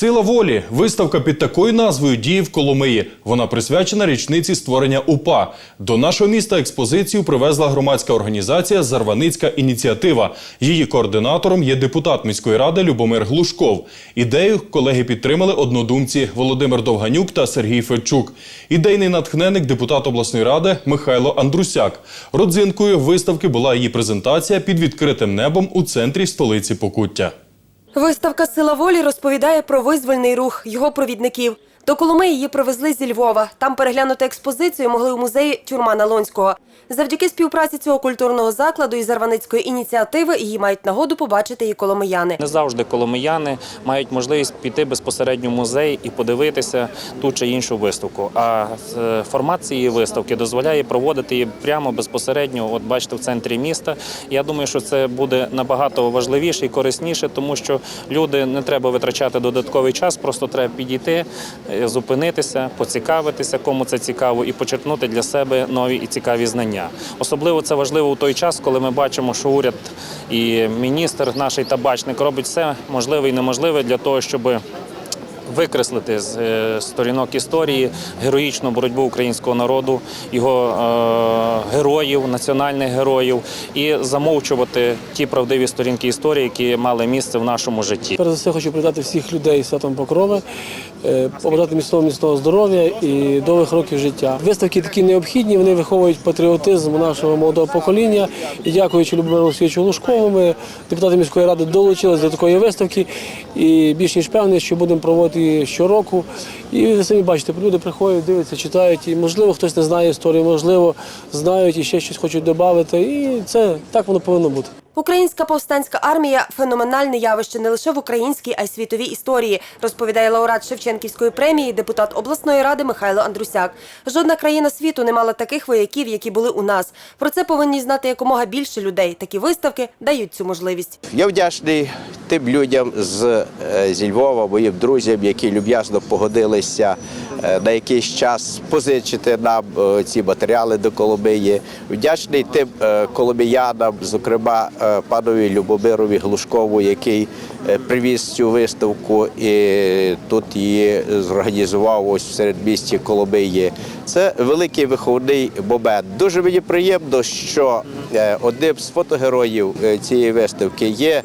Сила волі виставка під такою назвою діє в Коломиї. Вона присвячена річниці створення УПА. До нашого міста експозицію привезла громадська організація Зарваницька ініціатива. Її координатором є депутат міської ради Любомир Глушков. Ідею колеги підтримали однодумці Володимир Довганюк та Сергій Федчук. Ідейний натхненник депутат обласної ради Михайло Андрусяк. Родзинкою виставки була її презентація під відкритим небом у центрі столиці Покуття. Виставка Сила волі розповідає про визвольний рух його провідників. До Коломиї її привезли зі Львова. Там переглянути експозицію могли у музеї Тюрма Налонського. Завдяки співпраці цього культурного закладу і Зарваницької ініціативи її мають нагоду побачити і коломияни. Не завжди коломияни мають можливість піти безпосередньо в музей і подивитися ту чи іншу виставку. А е, формат цієї виставки дозволяє проводити її прямо безпосередньо. От бачите, в центрі міста. Я думаю, що це буде набагато важливіше і корисніше, тому що люди не треба витрачати додатковий час, просто треба підійти, е, зупинитися, поцікавитися, кому це цікаво, і почерпнути для себе нові і цікаві знання. Особливо це важливо у той час, коли ми бачимо, що уряд і міністр, наш табачник, робить все можливе і неможливе для того, щоб викреслити з е, сторінок історії героїчну боротьбу українського народу, його е, героїв, національних героїв, і замовчувати ті правдиві сторінки історії, які мали місце в нашому житті. Перш все хочу привітати всіх людей святом Покрови, е, побажати міцного міцного здоров'я і довгих років життя. Виставки такі необхідні, вони виховують патріотизм нашого молодого покоління. І дякуючи Любомиру Олексійовичу Лужкову, ми, депутати міської ради, долучилися до такої виставки. І більш ніж певний, що будемо проводити її щороку. І ви самі бачите, люди приходять, дивляться, читають. І можливо хтось не знає історії, можливо, знають і ще щось хочуть додати. І це так воно повинно бути. Українська повстанська армія феноменальне явище не лише в українській, а й світовій історії, розповідає лауреат Шевченківської премії, депутат обласної ради Михайло Андрусяк. Жодна країна світу не мала таких вояків, які були у нас. Про це повинні знати якомога більше людей. Такі виставки дають цю можливість. Я вдячний тим людям з, е, зі Львова, моїм друзям, які люб'язно погодилися е, на якийсь час позичити нам е, ці матеріали до Коломиї. Вдячний тим коломиянам, зокрема панові Любомирові Глушкову, який привіз цю виставку і тут її зорганізував ось в середмісті Коломиї. Це великий виховний момент. Дуже мені приємно, що одним з фотогероїв цієї виставки є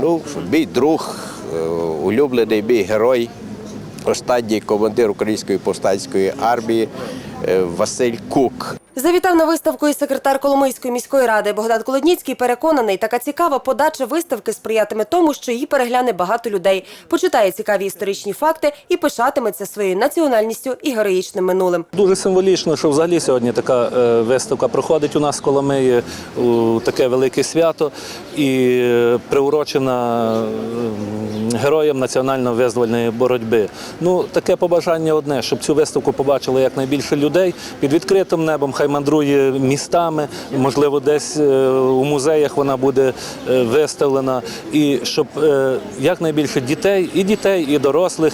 ну, мій друг, е, улюблений мій герой, останній командир Української повстанської армії е, Василь Кук. Завітав на виставку і секретар Коломийської міської ради Богдан Колодніцький переконаний, така цікава подача виставки сприятиме тому, що її перегляне багато людей, почитає цікаві історичні факти і пишатиметься своєю національністю і героїчним минулим. Дуже символічно, що взагалі сьогодні така е, виставка проходить у нас в Коломиї таке велике свято і е, приурочена е, героям національно-визвольної боротьби. Ну, таке побажання одне, щоб цю виставку побачили якнайбільше людей під відкритим небом, хай мандрує містами, можливо, десь е, у музеях вона буде е, виставлена, і щоб е, якнайбільше дітей, і дітей, і дорослих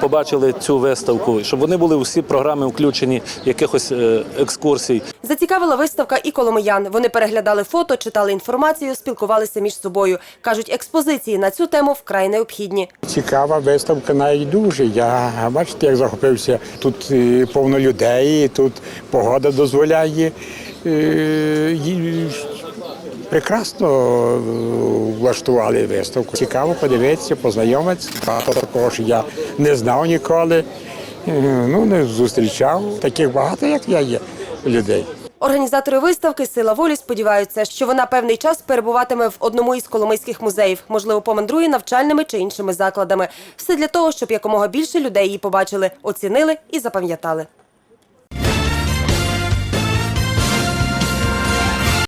побачили цю виставку, щоб вони були у всі програми включені якихось екскурсій. Зацікавила виставка і коломиян. Вони переглядали фото, читали інформацію, спілкувалися між собою. Кажуть, експозиції на цю тему вкрай необхідні. Цікава виставка навіть дуже. Я бачите, як захопився. Тут повно людей, тут погода дозволяє. Е, Прекрасно е, влаштували виставку. Цікаво подивитися, познайомитися. Багато такого ж я не знав ніколи. Е, Ну, не зустрічав. Таких багато, як я є, людей. Організатори виставки Сила волі сподіваються, що вона певний час перебуватиме в одному із коломийських музеїв, можливо, помандрує навчальними чи іншими закладами. Все для того, щоб якомога більше людей її побачили, оцінили і запам'ятали.